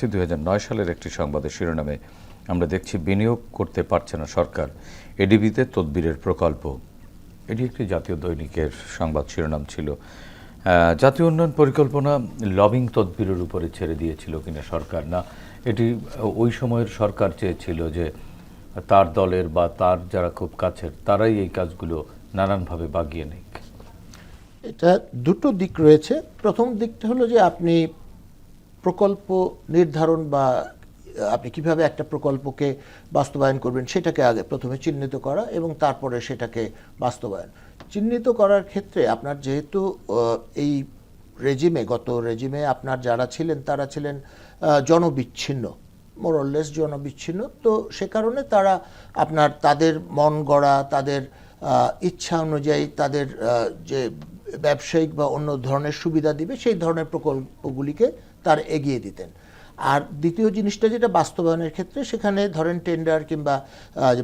দু হাজার নয় সালের একটি সংবাদের শিরোনামে আমরা দেখছি, বিনিয়োগ করতে পারছে না সরকার। এডিবিতে তদবিরের প্রকল্প। এটি একটি জাতীয় দৈনিকের সংবাদ শিরোনাম ছিল। জাতীয় উন্নয়ন পরিকল্পনা লবিং তদবিরের উপরে ছেড়ে দিয়েছিল কিনা সরকার না, এটি ওই সময়ের সরকার চেয়েছিল যে তার দলের বা তার যারা খুব কাছের, তারাই এই কাজগুলো নানানভাবে বাগিয়ে নিক। এটা দুটো দিক রয়েছে। প্রথম দিকটা হলো যে আপনি প্রকল্প নির্ধারণ বা আপনি কীভাবে একটা প্রকল্পকে বাস্তবায়ন করবেন সেটাকে আগে প্রথমে চিহ্নিত করা এবং তারপরে সেটাকে বাস্তবায়ন। চিহ্নিত করার ক্ষেত্রে আপনার যেহেতু এই রেজিমে, গত রেজিমে আপনার যারা ছিলেন তারা ছিলেন জনবিচ্ছিন্ন মোরললেস জনবিচ্ছিন্ন। তো সে কারণে তারা আপনার তাদের মন গড়া, তাদের ইচ্ছা অনুযায়ী তাদের যে ব্যবসায়িক বা অন্য ধরনের সুবিধা দিবে, সেই ধরনের প্রকল্পগুলিকে তার এগিয়ে দিতেন। আর দ্বিতীয় জিনিসটা যেটা বাস্তবায়নের ক্ষেত্রে, সেখানে ধরেন টেন্ডার কিংবা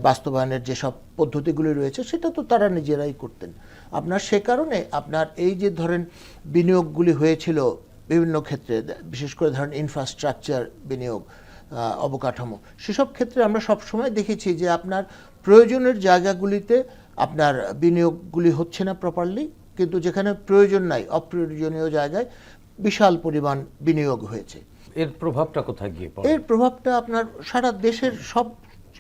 বাস্তবায়নের যেসব পদ্ধতিগুলি রয়েছে, সেটা তো তারা নিজেরাই করতেন। আপনার সে কারণে আপনার এই যে ধরেন বিনিয়োগগুলি হয়েছিল বিভিন্ন ক্ষেত্রে, বিশেষ করে ধরেন ইনফ্রাস্ট্রাকচার বিনিয়োগ অবকাঠামো, সেসব ক্ষেত্রে আমরা সব সময় দেখেছি যে আপনার প্রয়োজনের জায়গাগুলিতে আপনার বিনিয়োগগুলি হচ্ছে না প্রপারলি কিন্তু যেখানে প্রয়োজন নাই অপ্রয়োজনীয় জায়গায় বিশাল পরিমাণ বিনিয়োগ হয়েছে। এর প্রভাবটা কোথায় গিয়ে এর প্রভাবটা আপনার সারা দেশের সব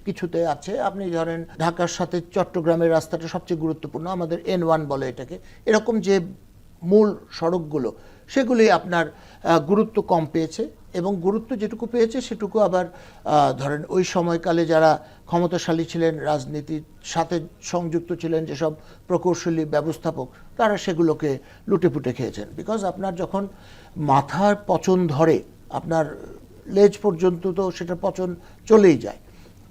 কিছুতে আছে। আপনি ধরেন ঢাকার সাথে চট্টগ্রামের রাস্তাটা সবচেয়ে গুরুত্বপূর্ণ আমাদের এন ওয়ান বলে এটাকে। এরকম যে মূল সড়কগুলো সেগুলি আপনার গুরুত্ব কম পেয়েছে। এবং গুরুত্ব যেটুকু পেয়েছে, সেটুকু আবার ধরেন ওই সময়কালে যারা ক্ষমতাশালী ছিলেন, রাজনীতির সাথে সংযুক্ত ছিলেন, যেসব প্রকৌশলী ব্যবস্থাপক, তারা সেগুলোকে লুটেপুটে খেয়েছেন। বিকজ আপনার যখন মাথার পচন ধরে, আপনার লেজ পর্যন্ত তো সেটা পচন চলেই যায়।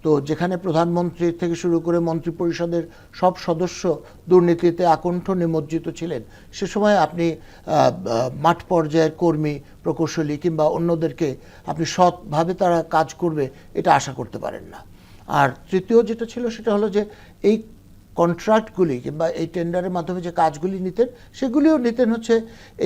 তো যেখানে প্রধানমন্ত্রী থেকে শুরু করে মন্ত্রিপরিষদের সব সদস্য দুর্নীতিতে আকণ্ঠ নিমজ্জিত ছিলেন, সে সময় আপনি মাঠ পর্যায়ের কর্মী, প্রকৌশলী কিংবা অন্যদেরকে আপনি সৎভাবে তারা কাজ করবে, এটা আশা করতে পারেন না। আর তৃতীয় যেটা ছিল সেটা হলো যে এই কন্ট্রাক্টগুলি কিংবা এই টেন্ডারের মাধ্যমে যে কাজগুলি নিতেন সেগুলিও নিতেন হচ্ছে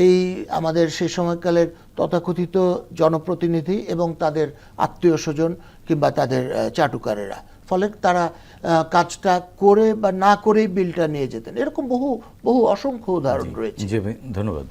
এই আমাদের সেই সময়কালের তথাকথিত জনপ্রতিনিধি এবং তাদের আত্মীয় স্বজন কিংবা তাদের চাটুকারেরা। ফলে তারা কাজটা করে বা না করেই বিলটা নিয়ে যেতেন। এরকম বহু বহু অসংখ্য উদাহরণ রয়েছে। জি ভাই, ধন্যবাদ।